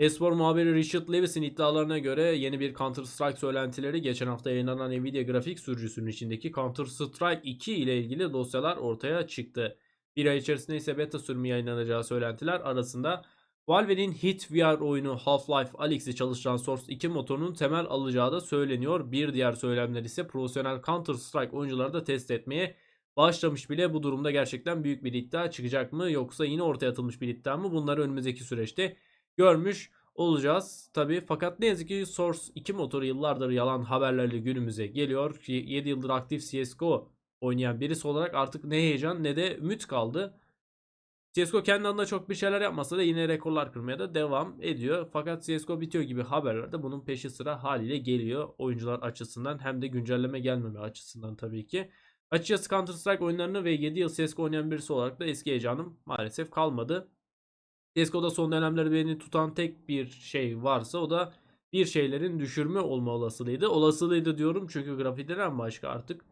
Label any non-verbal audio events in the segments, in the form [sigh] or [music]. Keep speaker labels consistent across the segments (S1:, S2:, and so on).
S1: Espor muhabiri Richard Lewis'in iddialarına göre yeni bir Counter Strike söylentileri geçen hafta yayınlanan Nvidia grafik sürücüsünün içindeki Counter Strike 2 ile ilgili dosyalar ortaya çıktı. Bir ay içerisinde ise beta sürümü yayınlanacağı söylentiler arasında Valve'nin Hit VR oyunu Half-Life Alyx'i çalıştıran Source 2 motorunun temel alacağı da söyleniyor. Bir diğer söylemler ise profesyonel Counter Strike oyuncuları da test etmeye başlamış bile. Bu durumda gerçekten büyük bir iddia çıkacak mı yoksa yine ortaya atılmış bir iddia mı? Bunları önümüzdeki süreçte görmüş olacağız tabi. Fakat ne yazık ki Source 2 motoru yıllardır yalan haberlerle günümüze geliyor. 7 yıldır aktif CSGO oynayan birisi olarak artık ne heyecan ne de ümit kaldı. CSGO kendi adına çok bir şeyler yapmasa da yine rekorlar kırmaya da devam ediyor. Fakat CSGO bitiyor gibi haberlerde bunun peşi sıra haliyle geliyor. Oyuncular açısından hem de güncelleme gelmeme açısından tabii ki. Açıkçası Counter Strike oyunlarını ve 7 yıl CSGO oynayan birisi olarak da eski heyecanım maalesef kalmadı. CSGO'da son dönemleri beni tutan tek bir şey varsa o da bir şeylerin düşürme olma olasılığıydı. Olasılığıydı diyorum çünkü grafitiden başka artık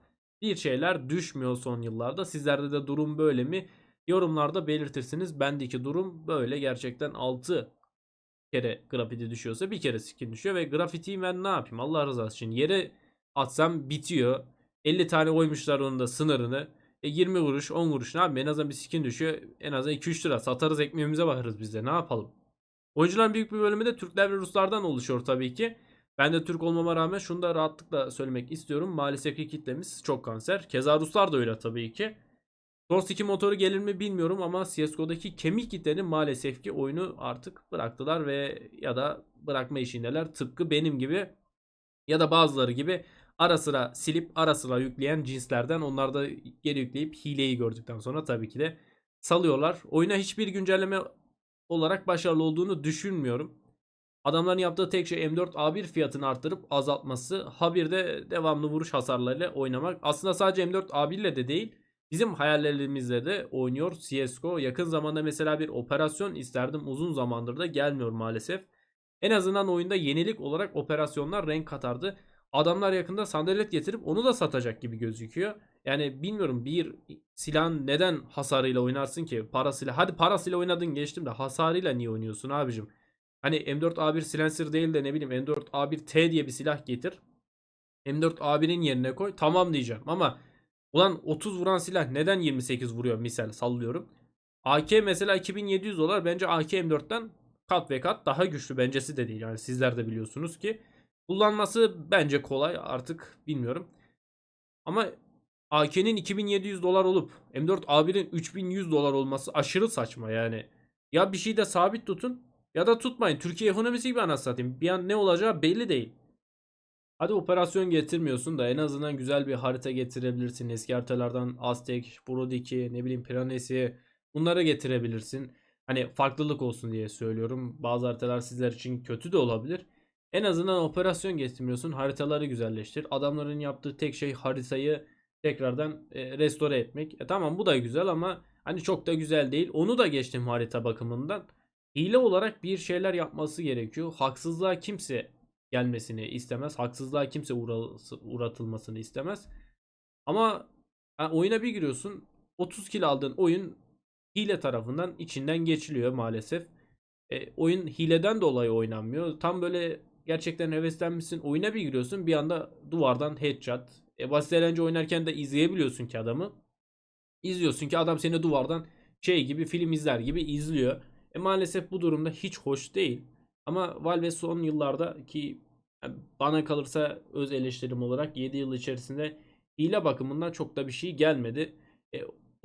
S1: bir şeyler düşmüyor son yıllarda. Sizlerde de durum böyle mi? Yorumlarda belirtirsiniz. Bendeki durum böyle. Gerçekten 6 kere grafiti düşüyorsa bir kere skin düşüyor ve grafitiyi ben ne yapayım Allah rızası için yere atsam bitiyor. 50 tane koymuşlar onun da sınırını. E 20 kuruş 10 kuruş ne yapayım en azından bir skin düşüyor. En azından 2-3 lira satarız ekmeğimize bakarız biz de ne yapalım. Oyuncuların büyük bir bölümü de Türkler ve Ruslardan oluşuyor tabii ki. Ben de Türk olmama rağmen şunu da rahatlıkla söylemek istiyorum. Maalesef ki kitlemiz çok kanser. Keza Ruslar da öyle tabii ki. Source 2 motoru gelir mi bilmiyorum ama CSGO'daki kemik kitlenin maalesef ki oyunu artık bıraktılar ve ya da bırakma işindeler. Tıpkı benim gibi ya da bazıları gibi ara sıra silip ara sıra yükleyen cinslerden onlar da geri yükleyip hileyi gördükten sonra tabii ki de salıyorlar. Oyuna hiçbir güncelleme olarak başarılı olduğunu düşünmüyorum. Adamların yaptığı tek şey M4A1 fiyatını arttırıp azaltması. Ha bir de devamlı vuruş hasarlarıyla oynamak. Aslında sadece M4A1 ile de değil. Bizim hayallerimizle de oynuyor CSGO. Yakın zamanda mesela bir operasyon isterdim. Uzun zamandır da gelmiyor maalesef. En azından oyunda yenilik olarak operasyonlar renk katardı. Adamlar yakında sandalet getirip onu da satacak gibi gözüküyor. Yani bilmiyorum bir silahın neden hasarıyla oynarsın ki? Parasıyla. Hadi parasıyla oynadın geçtim de hasarıyla niye oynuyorsun abicim? Hani M4A1 silencer değil de ne bileyim M4A1T diye bir silah getir. M4A1'in yerine koy. Tamam diyeceğim ama ulan 30 vuran silah neden 28 vuruyor misal sallıyorum. AK mesela 2700 dolar bence AK M4'ten kat ve kat daha güçlü bencesi de değil. Yani sizler de biliyorsunuz ki. Kullanması bence kolay artık bilmiyorum. Ama AK'nin 2700 dolar olup M4A1'in 3100 dolar olması aşırı saçma yani. Ya bir şey de sabit tutun ya da tutmayın. Türkiye ekonomisi gibi anasını satayım. Bir an ne olacağı belli değil. Hadi operasyon getirmiyorsun da en azından güzel bir harita getirebilirsin. Eski haritalardan Aztek, Brodiki, ne bileyim Piranesi bunları getirebilirsin. Hani farklılık olsun diye söylüyorum. Bazı haritalar sizler için kötü de olabilir. En azından operasyon getirmiyorsun. Haritaları güzelleştir. Adamların yaptığı tek şey haritayı tekrardan e, restore etmek. E tamam bu da güzel ama hani çok da güzel değil. Onu da geçtim harita bakımından. Hile olarak bir şeyler yapması gerekiyor. Haksızlığa kimse gelmesini istemez. Haksızlığa kimse uğra- uğratılmasını istemez. Ama yani oyuna bir giriyorsun. 30 kill aldığın oyun hile tarafından içinden geçiliyor maalesef. E, oyun hileden dolayı oynanmıyor. Tam böyle gerçekten heveslenmişsin. Oyuna bir giriyorsun. Bir anda duvardan headshot. E, basit eğlence oynarken de izleyebiliyorsun ki adamı. İzliyorsun ki adam seni duvardan şey gibi film izler gibi izliyor. E, maalesef bu durumda hiç hoş değil. Ama Valve son yıllarda ki yani bana kalırsa öz eleştirim olarak 7 yıl içerisinde hile bakımından çok da bir şey gelmedi. E,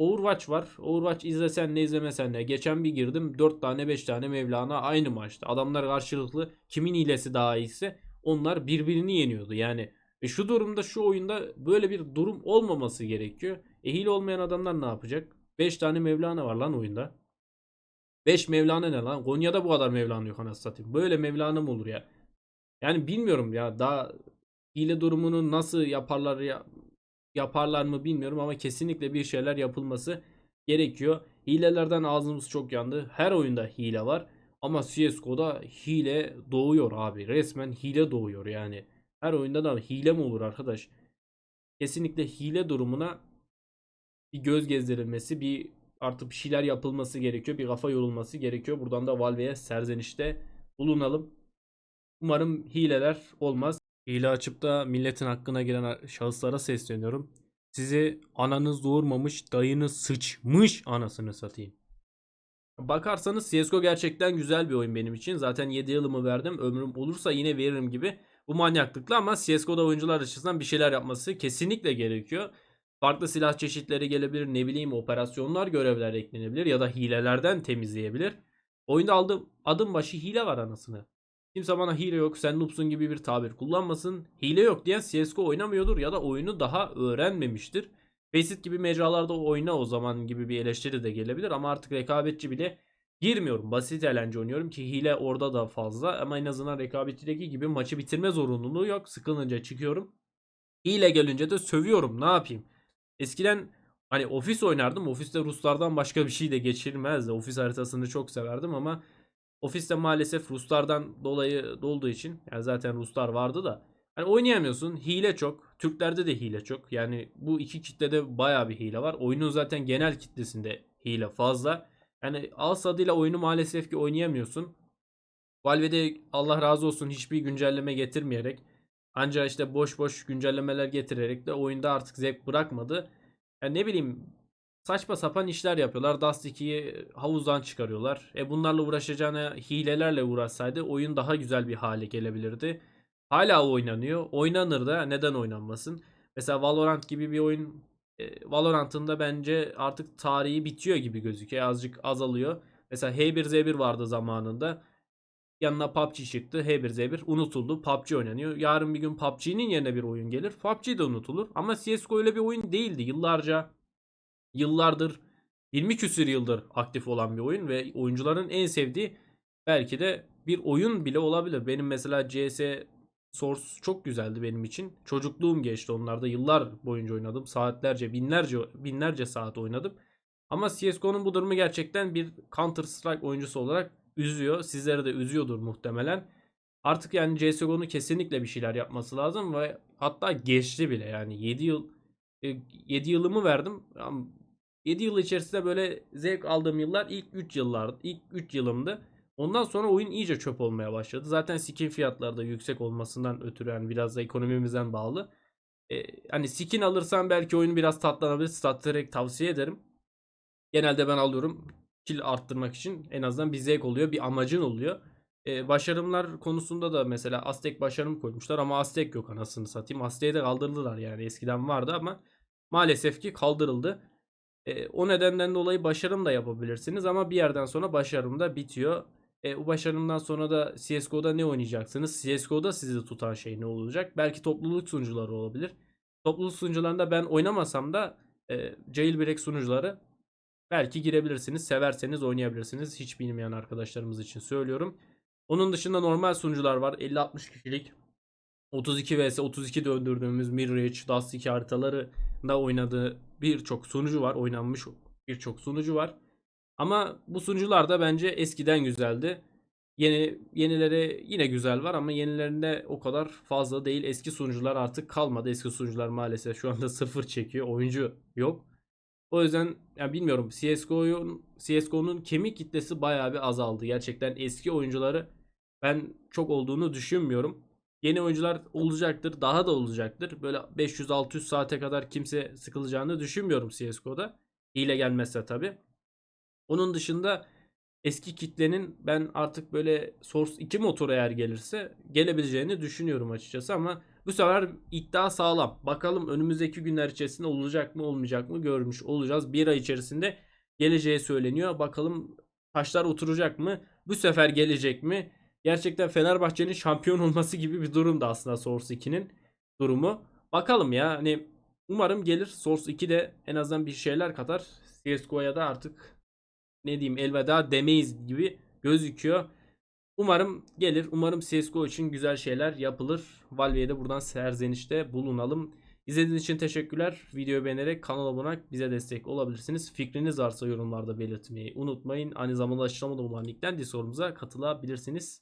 S1: Overwatch var. Overwatch izlesen ne izlemesen ne. Geçen bir girdim 4 tane 5 tane Mevlana aynı maçta. Adamlar karşılıklı kimin hilesi daha iyiyse onlar birbirini yeniyordu. Yani e şu durumda şu oyunda böyle bir durum olmaması gerekiyor. E hile olmayan adamlar ne yapacak? 5 tane Mevlana var lan oyunda. 5 Mevlana ne lan? Konya'da bu kadar Mevlana yok anasını satayım. Böyle Mevlana mı olur ya? Yani bilmiyorum ya daha hile durumunu nasıl yaparlar ya yaparlar mı bilmiyorum ama kesinlikle bir şeyler yapılması gerekiyor. Hilelerden ağzımız çok yandı. Her oyunda hile var. Ama CSGO'da hile doğuyor abi. Resmen hile doğuyor yani. Her oyunda da hile mi olur arkadaş? Kesinlikle hile durumuna bir göz gezdirilmesi, bir artık bir şeyler yapılması gerekiyor. Bir kafa yorulması gerekiyor. Buradan da Valve'ye serzenişte bulunalım. Umarım hileler olmaz. Hile açıp da milletin hakkına giren şahıslara sesleniyorum. Sizi ananız doğurmamış, dayınız sıçmış anasını satayım. Bakarsanız CSGO gerçekten güzel bir oyun benim için. Zaten 7 yılımı verdim. Ömrüm olursa yine veririm gibi. Bu manyaklıkla ama CSGO'da oyuncular açısından bir şeyler yapması kesinlikle gerekiyor. Farklı silah çeşitleri gelebilir. Ne bileyim operasyonlar, görevler eklenebilir. Ya da hilelerden temizleyebilir. Oyunda aldığım adım başı hile var anasını. Kimse bana hile yok sen noobsun gibi bir tabir kullanmasın. Hile yok diyen CSGO oynamıyordur ya da oyunu daha öğrenmemiştir. Faceit gibi mecralarda oyna o zaman gibi bir eleştiri de gelebilir ama artık rekabetçi bile girmiyorum. Basit eğlence oynuyorum ki hile orada da fazla ama en azından rekabetçideki gibi maçı bitirme zorunluluğu yok. Sıkılınca çıkıyorum. Hile gelince de sövüyorum ne yapayım. Eskiden hani ofis oynardım. Ofiste Ruslardan başka bir şey de geçirmezdi. Ofis haritasını çok severdim ama ofiste maalesef Ruslardan dolayı dolduğu için yani zaten Ruslar vardı da Hani oynayamıyorsun. Hile çok. Türklerde de hile çok. Yani bu iki kitlede baya bir hile var. Oyunun zaten genel kitlesinde hile fazla. Yani ağız tadıyla oyunu maalesef ki oynayamıyorsun. Valve'de Allah razı olsun hiçbir güncelleme getirmeyerek ancak işte boş boş güncellemeler getirerek de oyunda artık zevk bırakmadı. Yani ne bileyim saçma sapan işler yapıyorlar. Dust 2'yi havuzdan çıkarıyorlar. E bunlarla uğraşacağına hilelerle uğraşsaydı oyun daha güzel bir hale gelebilirdi. Hala oynanıyor. Oynanır da neden oynanmasın? Mesela Valorant gibi bir oyun e, Valorant'ın da bence artık tarihi bitiyor gibi gözüküyor. Azıcık azalıyor. Mesela H1Z1 vardı zamanında. Yanına PUBG çıktı. H1Z1 unutuldu. PUBG oynanıyor. Yarın bir gün PUBG'nin yerine bir oyun gelir. PUBG de unutulur. Ama CSGO öyle bir oyun değildi. Yıllarca yıllardır 20 küsür yıldır aktif olan bir oyun ve oyuncuların en sevdiği belki de bir oyun bile olabilir. Benim mesela CS Source çok güzeldi benim için. Çocukluğum geçti onlarda. Yıllar boyunca oynadım. Saatlerce, binlerce binlerce saat oynadım. Ama CS:GO'nun bu durumu gerçekten bir Counter Strike oyuncusu olarak üzüyor. Sizleri de üzüyordur muhtemelen. Artık yani CS:GO'nun kesinlikle bir şeyler yapması lazım ve hatta geçti bile yani 7 yıl 7 e, yılımı verdim. 7 yıl içerisinde böyle zevk aldığım yıllar ilk 3 yıllar, ilk 3 yılımdı. Ondan sonra oyun iyice çöp olmaya başladı. Zaten skin fiyatları da yüksek olmasından ötürü yani biraz da ekonomimizden bağlı. Ee, hani skin alırsan belki oyunu biraz tatlanabilir. Statlayarak tavsiye ederim. Genelde ben alıyorum. Kill arttırmak için en azından bir zevk oluyor. Bir amacın oluyor. Ee, başarımlar konusunda da mesela Aztek başarım koymuşlar ama Aztek yok anasını satayım. Aztek'i de kaldırdılar yani eskiden vardı ama maalesef ki kaldırıldı. E, o nedenden dolayı başarım da yapabilirsiniz ama bir yerden sonra başarım da bitiyor. E, bu başarımdan sonra da CSGO'da ne oynayacaksınız? CSGO'da sizi tutan şey ne olacak? Belki topluluk sunucuları olabilir. Topluluk sunucularında ben oynamasam da e, jailbreak sunucuları belki girebilirsiniz. Severseniz oynayabilirsiniz. Hiç bilmeyen arkadaşlarımız için söylüyorum. Onun dışında normal sunucular var. 50-60 kişilik 32 vs 32 döndürdüğümüz Mirage, Dust 2 haritaları da oynadığı birçok sunucu var. Oynanmış birçok sunucu var. Ama bu sunucular da bence eskiden güzeldi. Yeni yenileri yine güzel var ama yenilerinde o kadar fazla değil. Eski sunucular artık kalmadı. Eski sunucular maalesef şu anda [laughs] sıfır çekiyor. Oyuncu yok. O yüzden yani bilmiyorum CS:GO'nun CS:GO'nun kemik kitlesi bayağı bir azaldı. Gerçekten eski oyuncuları ben çok olduğunu düşünmüyorum. Yeni oyuncular olacaktır. Daha da olacaktır. Böyle 500-600 saate kadar kimse sıkılacağını düşünmüyorum CSGO'da. Hile gelmezse tabi. Onun dışında eski kitlenin ben artık böyle Source 2 motoru eğer gelirse gelebileceğini düşünüyorum açıkçası ama bu sefer iddia sağlam. Bakalım önümüzdeki günler içerisinde olacak mı olmayacak mı görmüş olacağız. Bir ay içerisinde geleceği söyleniyor. Bakalım taşlar oturacak mı? Bu sefer gelecek mi? Gerçekten Fenerbahçe'nin şampiyon olması gibi bir durum da aslında Source 2'nin durumu. Bakalım ya hani umarım gelir Source 2 de en azından bir şeyler katar. CSGO'ya da artık ne diyeyim elveda demeyiz gibi gözüküyor. Umarım gelir. Umarım CSGO için güzel şeyler yapılır. Valve'ye de buradan serzenişte bulunalım. İzlediğiniz için teşekkürler. Videoyu beğenerek kanala abone bize destek olabilirsiniz. Fikriniz varsa yorumlarda belirtmeyi unutmayın. Aynı zamanda açıklamada bulunan linkten Discord'umuza katılabilirsiniz.